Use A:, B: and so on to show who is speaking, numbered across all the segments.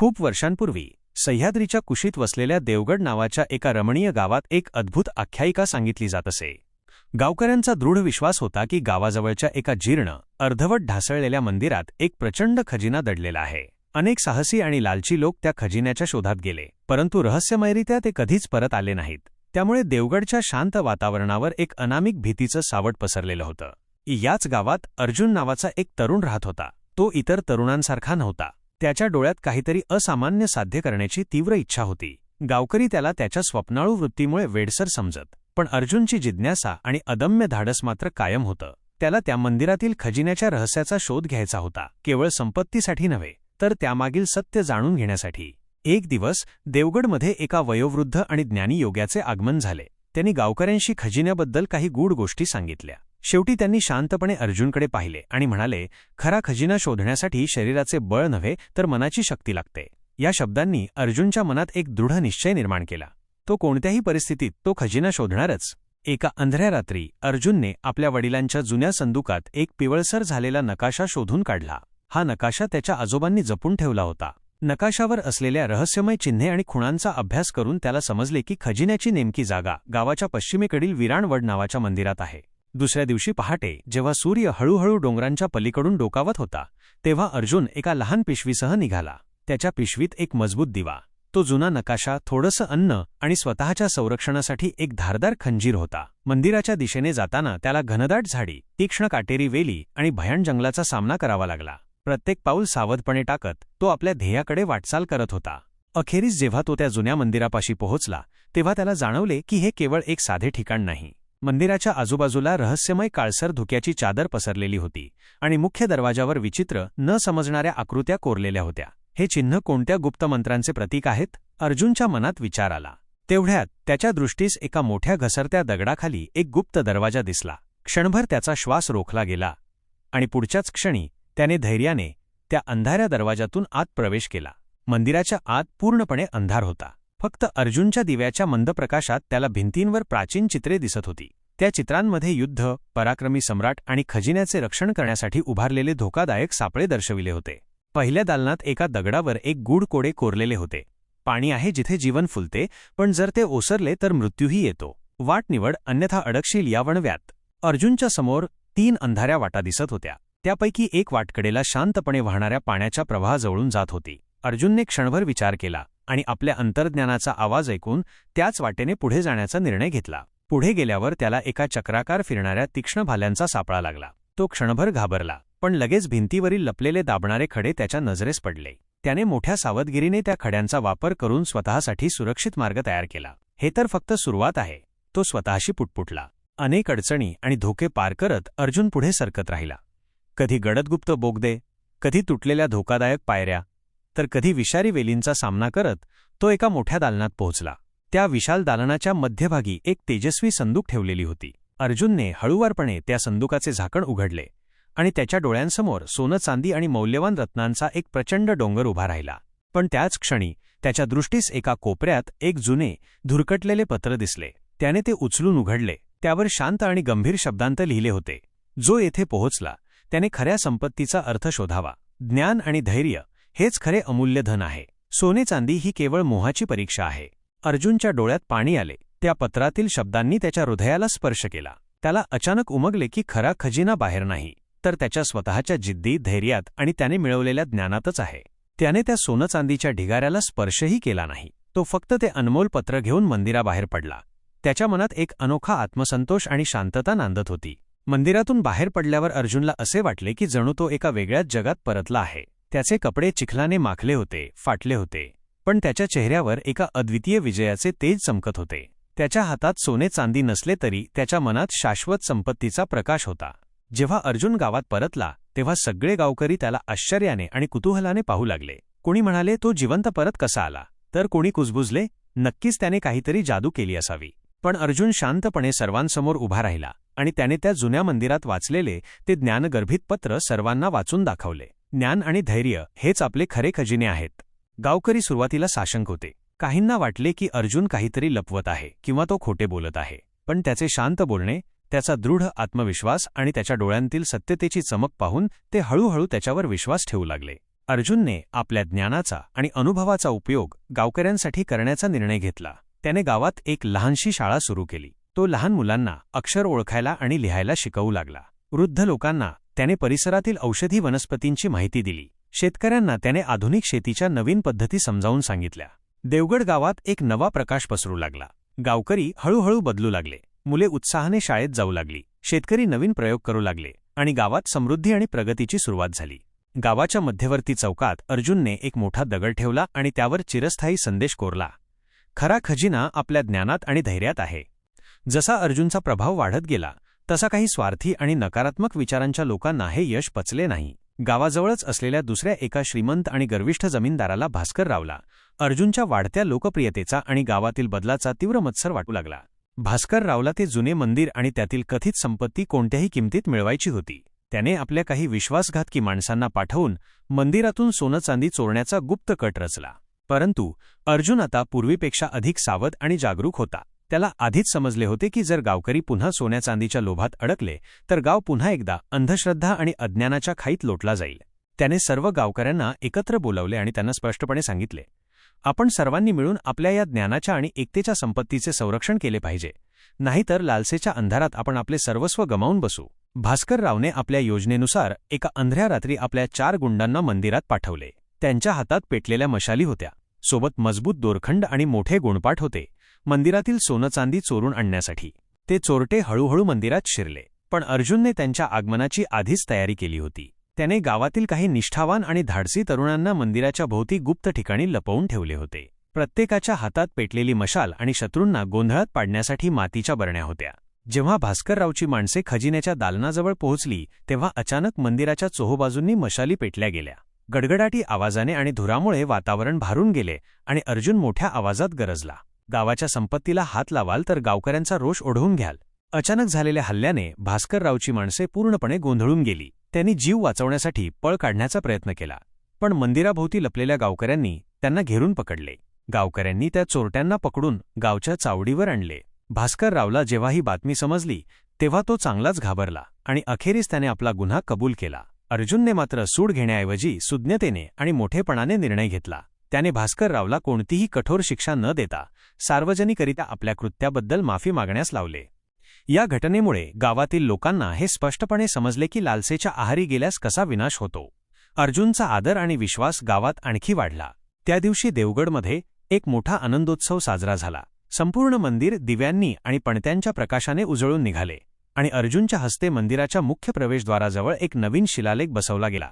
A: खूप वर्षांपूर्वी सह्याद्रीच्या कुशीत वसलेल्या देवगड नावाच्या एका रमणीय गावात एक अद्भुत आख्यायिका सांगितली जात असे. गावकऱ्यांचा दृढ विश्वास होता की गावाजवळच्या एका जीर्ण अर्धवट ढासळलेल्या मंदिरात एक प्रचंड खजिना दडलेला आहे. अनेक साहसी आणि लालची लोक त्या खजिन्याच्या शोधात गेले परंतु रहस्यमयरित्या ते कधीच परत आले नाहीत. त्यामुळे देवगडच्या शांत वातावरणावर एक अनामिक भीतीचं सावट पसरलेलं होतं. याच गावात अर्जुन नावाचा एक तरुण राहत होता. तो इतर तरुणांसारखा नव्हता. त्याच्या डोळ्यात काहीतरी असामान्य साध्य करण्याची तीव्र इच्छा होती. गावकरी त्याला त्याच्या स्वप्नाळू वृत्तीमुळे वेडसर समजत पण अर्जुनची जिज्ञासा आणि अदम्य धाडस मात्र कायम होतं. त्याला त्या मंदिरातील खजिन्याच्या रहस्याचा शोध घ्यायचा होता केवळ संपत्तीसाठी नव्हे तर त्यामागील सत्य जाणून घेण्यासाठी. एक दिवस देवगडमध्ये एका वयोवृद्ध आणि ज्ञानी योग्याचे आगमन झाले. त्यांनी गावकऱ्यांशी खजिन्याबद्दल काही गूढ गोष्टी सांगितल्या. शेवटी त्यांनी शांतपणे अर्जुनकडे पाहिले आणि म्हणाले खरा खजिना शोधण्यासाठी शरीराचे बळ नव्हे तर मनाची शक्ती लागते. या शब्दांनी अर्जुनच्या मनात एक दृढ निश्चय निर्माण केला. तो कोणत्याही परिस्थितीत तो खजिना शोधणारच. एका अंधऱ्या रात्री अर्जुनने आपल्या वडिलांच्या जुन्या संदुकात एक पिवळसर झालेला नकाशा शोधून काढला. हा नकाशा त्याच्या आजोबांनी जपून ठेवला होता. नकाशावर असलेल्या रहस्यमय चिन्हे आणि खुणांचा अभ्यास करून त्याला समजले की खजिन्याची नेमकी जागा गावाच्या पश्चिमेकडील विराणवड नावाच्या मंदिरात आहे. दुसऱ्या दिवशी पहाटे जेव्हा सूर्य हळूहळू डोंगरांच्या पलीकडून डोकावत होता तेव्हा अर्जुन एका लहान पिशवीसह निघाला. त्याच्या पिशवीत एक मजबूत दिवा. तो जुना नकाशा थोडंसं अन्न आणि स्वतःच्या संरक्षणासाठी एक धारदार खंजीर होता. मंदिराच्या दिशेने जाताना त्याला घनदाट झाडी तीक्ष्ण काटेरी वेली आणि भयाण जंगलाचा सामना करावा लागला. प्रत्येक पाऊल सावधपणे टाकत तो आपल्या ध्येयाकडे वाटचाल करत होता. अखेरीस जेव्हा तो त्या जुन्या मंदिरापाशी पोहोचला तेव्हा त्याला जाणवले की हे केवळ एक साधे ठिकाण नाही. मंदिराच्या आजूबाजूला रहस्यमय काळसर धुक्याची चादर पसरलेली होती आणि मुख्य दरवाजावर विचित्र न समजणाऱ्या आकृत्या कोरलेल्या होत्या. हे चिन्ह कोणत्या गुप्त मंत्रांचे प्रतीक आहेत? अर्जुनच्या मनात विचार आला. तेवढ्यात त्याच्या दृष्टीस एका मोठ्या घसरत्या दगडाखाली एक गुप्त दरवाजा दिसला. क्षणभर त्याचा श्वास रोखला गेला आणि पुढच्याच क्षणी त्याने धैर्याने त्या अंधाऱ्या दरवाजातून आत प्रवेश केला. मंदिराच्या आत पूर्णपणे अंधार होता. फक्त अर्जुनच्या दिव्याच्या मंद प्रकाशात त्याला भिंतींवर प्राचीन चित्रे दिसत होती. त्या चित्रांमध्ये युद्ध पराक्रमी सम्राट आणि खजिन्याचे रक्षण करण्यासाठी उभारलेले धोकादायक सापळे दर्शविले होते. पहिल्या दालनात एका दगडावर एक गूढ कोडे कोरलेले होते. पाणी आहे जिथे जीवन फुलते पण जर ते ओसरले तर मृत्यूही येतो. वाट निवड अन्यथा अडकशील या वणव्यात. अर्जुनच्या समोर तीन अंधाऱ्या वाटा दिसत होत्या. त्यापैकी एक वाटकडेला शांतपणे वाहणाऱ्या पाण्याच्या प्रवाहाजवळून जात होती. अर्जुनने क्षणभर विचार केला. आणि आपल्या अंतर्ज्ञानाचा आवाज ऐकून त्याच वाटेने पुढे जाण्याचा निर्णय घेतला. पुढे गेल्यावर त्याला एका चक्राकार फिरणाऱ्या तीक्ष्ण भाल्यांचा सापळा लागला. तो क्षणभर घाबरला पण लगेच भिंतीवरील लपलेले दाबणारे खडे त्याच्या नजरेस पडले. त्याने मोठ्या सावधगिरीने त्या खड्यांचा वापर करून स्वतःसाठी सुरक्षित मार्ग तयार केला. हे तर फक्त सुरुवात आहे. तो स्वतःशी पुटपुटला. अनेक अडचणी आणि धोके पार करत अर्जुन पुढे सरकत राहिला. कधी गडदगुप्त बोगदे कधी तुटलेल्या धोकादायक पायऱ्या तर कधी विषारी वेलींचा सामना करत तो एका मोठ्या दालनात पोहोचला. त्या विशाल दालनाच्या मध्यभागी एक तेजस्वी संदूक ठेवलेली होती. अर्जुनने हळुवारपणे त्या संदुकाचे झाकण उघडले आणि त्याच्या डोळ्यांसमोर सोनं चांदी आणि मौल्यवान रत्नांचा एक प्रचंड डोंगर उभा राहिला. पण त्याच क्षणी त्याच्या दृष्टीस एका कोपऱ्यात एक जुने धुरकटलेले पत्र दिसले. त्याने ते उचलून उघडले. त्यावर शांत आणि गंभीर शब्दांत लिहिले होते. जो येथे पोहोचला त्याने खऱ्या संपत्तीचा अर्थ शोधावा. ज्ञान आणि धैर्य हेच खरे अमूल्य धन आहे. सोने चांदी ही केवळ मोहाची परीक्षा आहे. अर्जुनच्या डोळ्यात पाणी आले. त्या पत्रातील शब्दांनी त्याच्या हृदयाला स्पर्श केला. त्याला अचानक उमगले की खरा खजिना बाहेर नाही. तर त्याच्या स्वतःच्या जिद्दी धैर्यात आणि त्याने मिळवलेल्या ज्ञानातच आहे. त्याने त्या सोनं चांदीच्या ढिगाऱ्याला स्पर्शही केला नाही. तो फक्त ते अनमोल पत्र घेऊन मंदिराबाहेर पडला. त्याच्या मनात एक अनोखा आत्मसंतोष आणि शांतता नांदत होती. मंदिरातून बाहेर पडल्यावर अर्जुनला असे वाटले की जणू तो एका वेगळ्याच जगात परतला आहे. त्याचे कपडे चिखलाने माखले होते फाटले होते. पण त्याच्या चेहऱ्यावर एका अद्वितीय विजयाचे तेज चमकत होते. त्याच्या हातात सोने चांदी नसले तरी त्याच्या मनात शाश्वत संपत्तीचा प्रकाश होता. जेव्हा अर्जुन गावात परतला तेव्हा सगळे गावकरी त्याला आश्चर्याने आणि कुतूहलाने पाहू लागले. कोणी म्हणाले तो जिवंत परत कसा आला? तर कोणी कुजबुजले नक्कीच त्याने काहीतरी जादू केली असावी. पण अर्जुन शांतपणे सर्वांसमोर उभा राहिला आणि त्याने त्या जुन्या मंदिरात वाचलेले ते ज्ञानगर्भित पत्र सर्वांना वाचून दाखवले. ज्ञान आणि धैर्य हेच आपले खरे खजिने आहेत. गावकरी सुरुवातीला साशंक होते. काहींना वाटले की अर्जुन काहीतरी लपवत आहे किंवा तो खोटे बोलत आहे. पण त्याचे शांत बोलणे त्याचा दृढ आत्मविश्वास आणि त्याच्या डोळ्यांतील सत्यतेची चमक पाहून ते हळूहळू त्याच्यावर विश्वास ठेवू लागले. अर्जुनने आपल्या ज्ञानाचा आणि अनुभवाचा उपयोग गावकऱ्यांसाठी करण्याचा निर्णय घेतला. त्याने गावात एक लहानशी शाळा सुरू केली. तो लहान मुलांना अक्षर ओळखायला आणि लिहायला शिकवू लागला. वृद्ध लोकांना त्याने परिसरातील औषधी वनस्पतींची माहिती दिली. शेतकऱ्यांना त्याने आधुनिक शेतीच्या नवीन पद्धती समजावून सांगितल्या. देवगड गावात एक नवा प्रकाश पसरू लागला. गावकरी हळूहळू बदलू लागले. मुले उत्साहाने शाळेत जाऊ लागली. शेतकरी नवीन प्रयोग करू लागले आणि गावात समृद्धी आणि प्रगतीची सुरुवात झाली. गावाच्या मध्यवर्ती चौकात अर्जुनने एक मोठा दगड ठेवला आणि त्यावर चिरस्थायी संदेश कोरला. खरा खजिना आपल्या ज्ञानात आणि धैर्यात आहे. जसा अर्जुनचा प्रभाव वाढत गेला तसा काही स्वार्थी आणि नकारात्मक विचारांच्या लोकांना हे यश पचले नाही. गावाजवळच असलेल्या दुसऱ्या एका श्रीमंत आणि गर्विष्ठ जमीनदाराला भास्कर रावला. अर्जुनच्या वाढत्या लोकप्रियतेचा आणि गावातील बदलाचा तीव्र मत्सर वाटू लागला. भास्कर रावला ते जुने मंदिर आणि त्यातील कथित संपत्ती कोणत्याही किमतीत मिळवायची होती. त्याने आपल्या काही विश्वासघातकी माणसांना पाठवून मंदिरातून सोनं चांदी चोरण्याचा गुप्त कट रचला. परंतु अर्जुन आता पूर्वीपेक्षा अधिक सावध आणि जागरूक होता. त्याला आधीच समजले होते की जर गावकरी पुन्हा सोन्या चांदीच्या लोभात अडकले तर गाव पुन्हा एकदा अंधश्रद्धा आणि अज्ञानाच्या खाईत लोटला जाईल. त्याने सर्व गावकऱ्यांना एकत्र बोलावले आणि त्यांना स्पष्टपणे सांगितले आपण सर्वांनी मिळून आपल्या या ज्ञानाच्या आणि एकतेच्या संपत्तीचे संरक्षण केले पाहिजे. नाहीतर लालसेच्या अंधारात आपण आपले सर्वस्व गमावून बसू. भास्कर रावने आपल्या योजनेनुसार एका अंधऱ्या रात्री आपल्या चार गुंडांना मंदिरात पाठवले. त्यांच्या हातात पेटलेल्या मशाली होत्या. सोबत मजबूत दोरखंड आणि मोठे गुणपाठ होते. मंदिरातील सोनं चांदी चोरून आणण्यासाठी. ते चोरटे हळूहळू मंदिरात शिरले. पण अर्जुनने त्यांच्या आगमनाची आधीच तयारी केली होती. त्याने गावातील काही निष्ठावान आणि धाडसी तरुणांना मंदिराच्या भोवती गुप्त ठिकाणी लपवून ठेवले होते. प्रत्येकाच्या हातात पेटलेली मशाल आणि शत्रूंना गोंधळात पाडण्यासाठी मातीच्या बरण्या होत्या. जेव्हा भास्कररावची माणसे खजिन्याच्या दालनाजवळ पोहोचली तेव्हा अचानक मंदिराच्या चोहोबाजूंनी मशाली पेटल्या गेल्या. गडगडाटी आवाजाने आणि धुरामुळे वातावरण भारून गेले आणि अर्जुन मोठ्या आवाजात गरजला. गावाच्या संपत्तीला हात लावाल तर गावकऱ्यांचा रोष ओढवून घ्याल. अचानक झालेल्या हल्ल्याने भास्कररावची माणसे पूर्णपणे गोंधळून गेली. त्यांनी जीव वाचवण्यासाठी पळ काढण्याचा प्रयत्न केला. पण मंदिराभोवती लपलेल्या गावकऱ्यांनी त्यांना घेरून पकडले. गावकऱ्यांनी त्या चोरट्यांना पकडून गावच्या चावडीवर आणले. भास्कररावला जेव्हा ही बातमी समजली तेव्हा तो चांगलाच घाबरला आणि अखेरीस त्याने आपला गुन्हा कबूल केला. अर्जुनने मात्र सूड घेण्याऐवजी सुज्ञतेने आणि मोठेपणाने निर्णय घेतला. त्याने भास्कररावला कोणतीही कठोर शिक्षा न देता सार्वजनिकरित्या आपल्या कृत्याबद्दल माफी मागण्यास लावले. या घटनेमुळे गावातील लोकांना हे स्पष्टपणे समजले की लालसेच्या आहारी गेल्यास कसा विनाश होतो. अर्जुनचा आदर आणि विश्वास गावात आणखी वाढला. त्या दिवशी देवगडमध्ये एक मोठा आनंदोत्सव साजरा झाला. संपूर्ण मंदिर दिव्यांनी आणि पणत्यांच्या प्रकाशाने उजळून निघाले आणि अर्जुनच्या हस्ते मंदिराच्या मुख्य प्रवेशद्वाराजवळ एक नवीन शिलालेख बसवला गेला.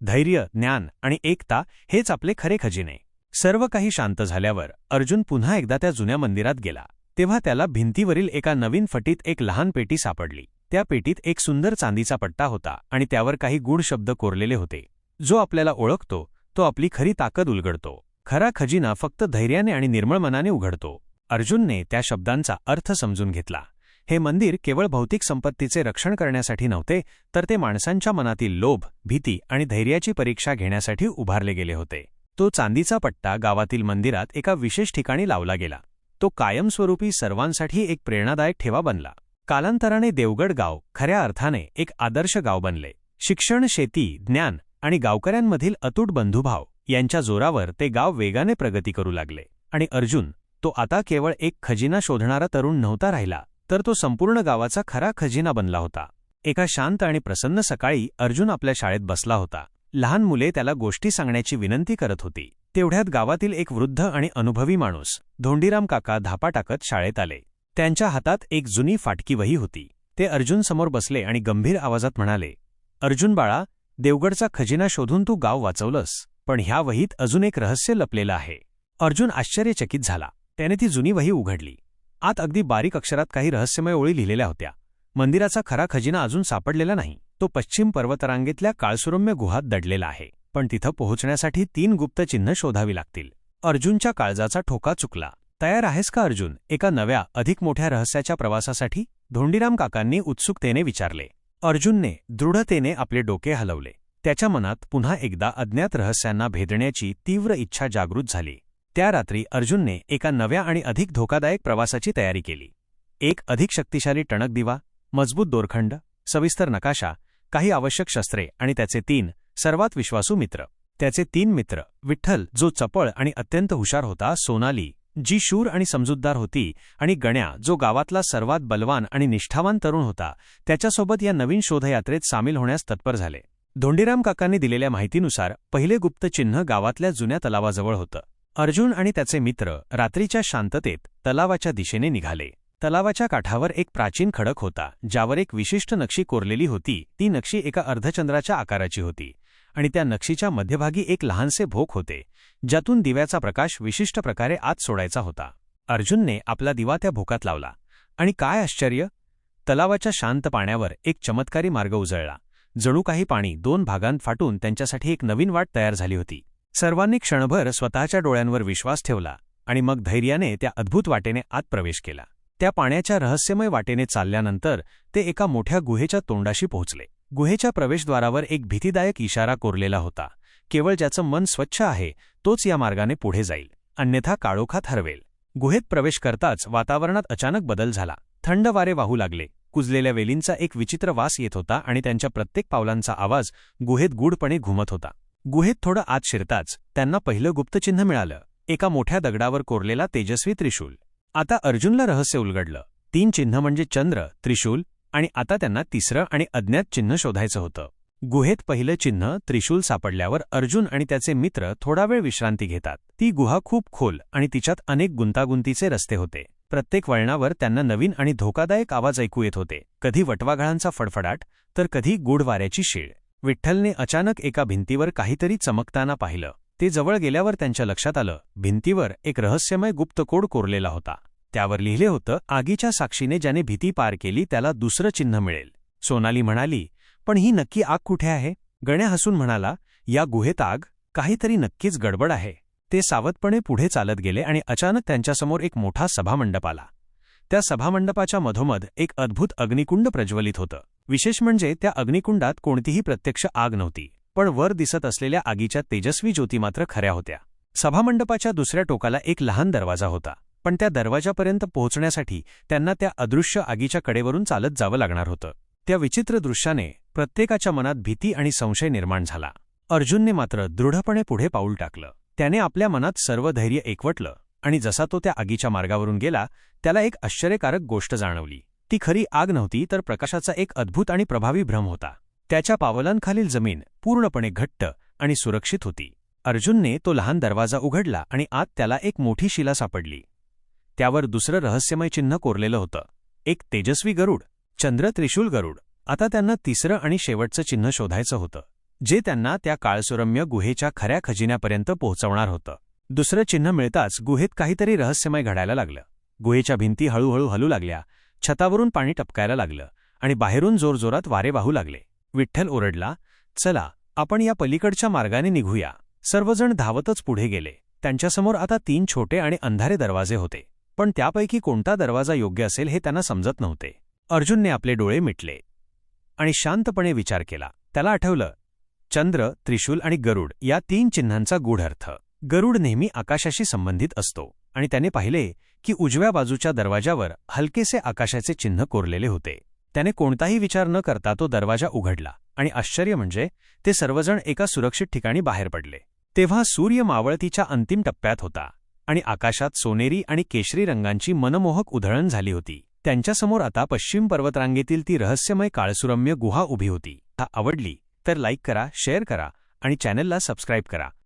A: धैर्य ज्ञान आणि एकता हेच आपले खरे खजिने. सर्व काही शांत झाल्यावर अर्जुन पुन्हा एकदा त्या जुन्या मंदिरात गेला. तेव्हा त्याला भिंतीवरील एका नवीन फटीत एक लहान पेटी सापडली. त्या पेटीत एक सुंदर चांदीचा पट्टा होता आणि त्यावर काही गूढ शब्द कोरलेले होते. जो आपल्याला ओळखतो तो आपली खरी ताकद उलगडतो. खरा खजिना फक्त धैर्याने आणि निर्मळ मनाने उघडतो. अर्जुनने त्या शब्दांचा अर्थ समजून घेतला. हे मंदिर केवळ भौतिक संपत्तीचे रक्षण करण्यासाठी नव्हते तर ते माणसांच्या मनातील लोभ भीती आणि धैर्याची परीक्षा घेण्यासाठी उभारले गेले होते. तो चांदीचा पट्टा गावातील मंदिरात एका विशेष ठिकाणी लावला गेला. तो कायमस्वरूपी सर्वांसाठी एक प्रेरणादायक ठेवा बनला. कालांतराने देवगड गाव खऱ्या अर्थाने एक आदर्श गाव बनले. शिक्षण शेती ज्ञान आणि गावकऱ्यांमधील अतूट बंधुभाव यांच्या जोरावर ते गाव वेगाने प्रगती करू लागले. आणि अर्जुन तो आता केवळ एक खजिना शोधणारा तरुण नव्हता राहिला तर तो संपूर्ण गावाचा खरा खजिना बनला होता. एका शांत आणि प्रसन्न सकाळी अर्जुन आपल्या शाळेत बसला होता. लहान मुले त्याला गोष्टी सांगण्याची विनंती करत होती. तेवढ्यात गावातील एक वृद्ध आणि अनुभवी माणूस धोंडीराम काका धापा टाकत शाळेत आले. त्यांच्या हातात एक जुनी फाटकी वही होती. ते अर्जुन समोर बसले आणि गंभीर आवाजात म्हणाले अर्जुन बाळा देवगडचा खजिना शोधून तू गाव वाचवलंस पण ह्या वहीत अजून एक रहस्य लपलेलं आहे. अर्जुन आश्चर्यचकित झाला. त्याने ती जुनी वही उघडली. आत अगदी बारीक अक्षरात काही रहस्यमय ओळी लिहिलेल्या होत्या. मंदिराचा खरा खजिना अजून सापडलेला नाही. तो पश्चिम पर्वतरांगेतल्या काळसुरम्य गुहात दडलेला आहे. पण तिथं पोहोचण्यासाठी तीन गुप्त चिन्ह शोधावी लागतील. अर्जुनच्या काळजाचा ठोका चुकला. तयार आहेस का अर्जुन? एका नव्या अधिक मोठ्या रहस्याच्या प्रवासासाठी धोंडीराम काकांनी उत्सुकतेने विचारले. अर्जुनने दृढतेने आपले डोके हलवले. त्याच्या मनात पुन्हा एकदा अज्ञात रहस्यांना भेदण्याची तीव्र इच्छा जागृत झाली. त्या रात्री अर्जुनने एका नव्या आणि अधिक धोकादायक प्रवासाची तयारी केली. एक अधिक शक्तिशाली टणक दिवा मजबूत दोरखंड सविस्तर नकाशा काही आवश्यक शस्त्रे आणि त्याचे तीन सर्वात विश्वासू मित्र. त्याचे तीन मित्र विठ्ठल जो चपळ आणि अत्यंत हुशार होता सोनाली जी शूर आणि समजूतदार होती आणि गण्या जो गावातला सर्वात बलवान आणि निष्ठावान तरुण होता त्याच्यासोबत या नवीन शोधयात्रेत सामील होण्यास तत्पर झाले. धोंडीराम काकांनी दिलेल्या माहितीनुसार पहिले गुप्त चिन्ह गावातल्या जुन्या तलावाजवळ होतं. अर्जुन आणि त्याचे मित्र रात्रीच्या शांततेत तलावाच्या दिशेने निघाले. तलावाच्या काठावर एक प्राचीन खडक होता ज्यावर एक विशिष्ट नक्षी कोरलेली होती. ती नक्षी एका अर्धचंद्राच्या आकाराची होती आणि त्या नक्षीच्या मध्यभागी एक लहानसे भोक होते ज्यातून दिव्याचा प्रकाश विशिष्ट प्रकारे आत सोडायचा होता. अर्जुनने आपला दिवा त्या भोकात लावला. आणि काय आश्चर्य! तलावाच्या शांत पाण्यावर एक चमत्कारी मार्ग उजळला. जणू काही पाणी दोन भागांत फाटून त्यांच्यासाठी एक नवीन वाट तयार झाली होती. सर्वांनी क्षणभर स्वतःच्या डोळ्यांवर विश्वास ठेवला आणि मग धैर्याने त्या अद्भुत वाटेने आत प्रवेश केला. त्या पाण्याच्या रहस्यमय वाटेने चालल्यानंतर ते एका मोठ्या गुहेच्या तोंडाशी पोहोचले. गुहेच्या प्रवेशद्वारावर एक भीतीदायक इशारा कोरलेला होता. केवळ ज्याचं मन स्वच्छ आहे तोच या मार्गाने पुढे जाईल. अन्यथा काळोखात हरवेल गुहेत प्रवेश करताच वातावरणात अचानक बदल झाला. थंड वारे वाहू लागले. कुजलेल्या वेलींचा एक विचित्र वास येत होता आणि त्यांच्या प्रत्येक पावलांचा आवाज गुहेत गूढपणे घुमत होता. गुहेत थोडं आत शिरताच त्यांना पहिलं गुप्तचिन्ह मिळालं. एका मोठ्या दगडावर कोरलेला तेजस्वी त्रिशूल. आता अर्जुनला रहस्य उलगडलं. तीन चिन्ह म्हणजे चंद्र त्रिशूल आणि आता त्यांना तिसरं आणि अज्ञात चिन्ह शोधायचं होतं. गुहेत पहिलं चिन्ह त्रिशूल सापडल्यावर अर्जुन आणि त्याचे मित्र थोडा वेळ विश्रांती घेतात. ती गुहा खूप खोल आणि तिच्यात अनेक गुंतागुंतीचे रस्ते होते. प्रत्येक वळणावर त्यांना नवीन आणि धोकादायक आवाज ऐकू येत होते. कधी वटवाघळांचा फडफडाट तर कधी गूढ वाऱ्याची शीळ. विठ्ठलने अचानक एका भिंतीवर काहीतरी चमकताना पाहिलं. ते जवळ गेल्यावर त्यांच्या लक्षात आलं भिंतीवर एक रहस्यमय गुप्त कोड कोरलेला होता. त्यावर लिहिले होतं आगीच्या साक्षीने ज्याने भीती पार केली त्याला दुसरं चिन्ह मिळेल. सोनाली म्हणाली पण ही नक्की आग कुठे आहे? गण्या हसून म्हणाला या गुहेत आग काहीतरी नक्कीच गडबड आहे. ते सावधपणे पुढे चालत गेले आणि अचानक त्यांच्यासमोर एक मोठा सभामंडप आला. त्या सभामंडपाच्या मधोमध एक अद्भुत अग्निकुंड प्रज्वलित होतं. विशेष म्हणजे त्या अग्निकुंडात कोणतीही प्रत्यक्ष आग नव्हती पण वर दिसत असलेल्या आगीच्या तेजस्वी ज्योती मात्र खऱ्या होत्या. सभामंडपाच्या दुसऱ्या टोकाला एक लहान दरवाजा होता पण त्या दरवाजापर्यंत पोहोचण्यासाठी त्यांना त्या अदृश्य आगीच्या कडेवरून चालत जावं लागणार होतं. त्या विचित्र दृश्याने प्रत्येकाच्या मनात भीती आणि संशय निर्माण झाला. अर्जुनने मात्र दृढपणे पुढे पाऊल टाकलं. त्याने आपल्या मनात सर्व धैर्य एकवटलं आणि जसा तो त्या आगीच्या मार्गावरून गेला त्याला एक आश्चर्यकारक गोष्ट जाणवली. ती खरी आग नव्हती तर प्रकाशाचा एक अद्भुत आणि प्रभावी भ्रम होता. त्याच्या पावलांखालील जमीन पूर्णपणे घट्ट आणि सुरक्षित होती. अर्जुनने तो लहान दरवाजा उघडला आणि आत त्याला एक मोठी शिला सापडली. त्यावर दुसरं रहस्यमय चिन्ह कोरलेलं होतं. एक तेजस्वी गरुड चंद्र त्रिशूल गरुड. आता त्यांना तिसरं आणि शेवटचं चिन्ह शोधायचं होतं जे त्यांना त्या काळसुरम्य गुहेच्या खऱ्या खजिन्यापर्यंत पोहोचवणार होतं. दुसरं चिन्ह मिळताच गुहेत काहीतरी रहस्यमय घडायला लागलं. गुहेच्या भिंती हळूहळू हलू लागल्या छतावरून पाणी टपकायला लागलं आणि बाहेरून जोरजोरात वारे वाहू लागले. विठ्ठल ओरडला चला आपण या पलीकडच्या मार्गाने निघूया. सर्वजण धावतच पुढे गेले. त्यांच्यासमोर आता तीन छोटे आणि अंधारे दरवाजे होते. पण त्यापैकी कोणता दरवाजा योग्य असेल हे त्यांना समजत नव्हते. अर्जुनने आपले डोळे मिटले आणि शांतपणे विचार केला. त्याला आठवलं चंद्र त्रिशूल आणि गरुड या तीन चिन्हांचा गूढ अर्थ. गरुड नेहमी आकाशाशी संबंधित असतो. आणि त्याने पाहिले की उजव्या बाजूच्या दरवाजावर हलकेसे आकाशाचे चिन्ह कोरलेले होते. त्याने कोणताही विचार न करता तो दरवाजा उघडला आणि आश्चर्य म्हणजे ते सर्वजण एका सुरक्षित ठिकाणी बाहेर पडले. तेव्हा सूर्य मावळतीच्या अंतिम टप्प्यात होता आणि आकाशात सोनेरी आणि केशरी रंगांची मनमोहक उधळण झाली होती. त्यांच्यासमोर आता पश्चिम पर्वतरांगेतील ती रहस्यमय काळसुरम्य गुहा उभी होती. हा आवडली तर लाईक करा शेअर करा आणि चॅनलला सबस्क्राईब करा.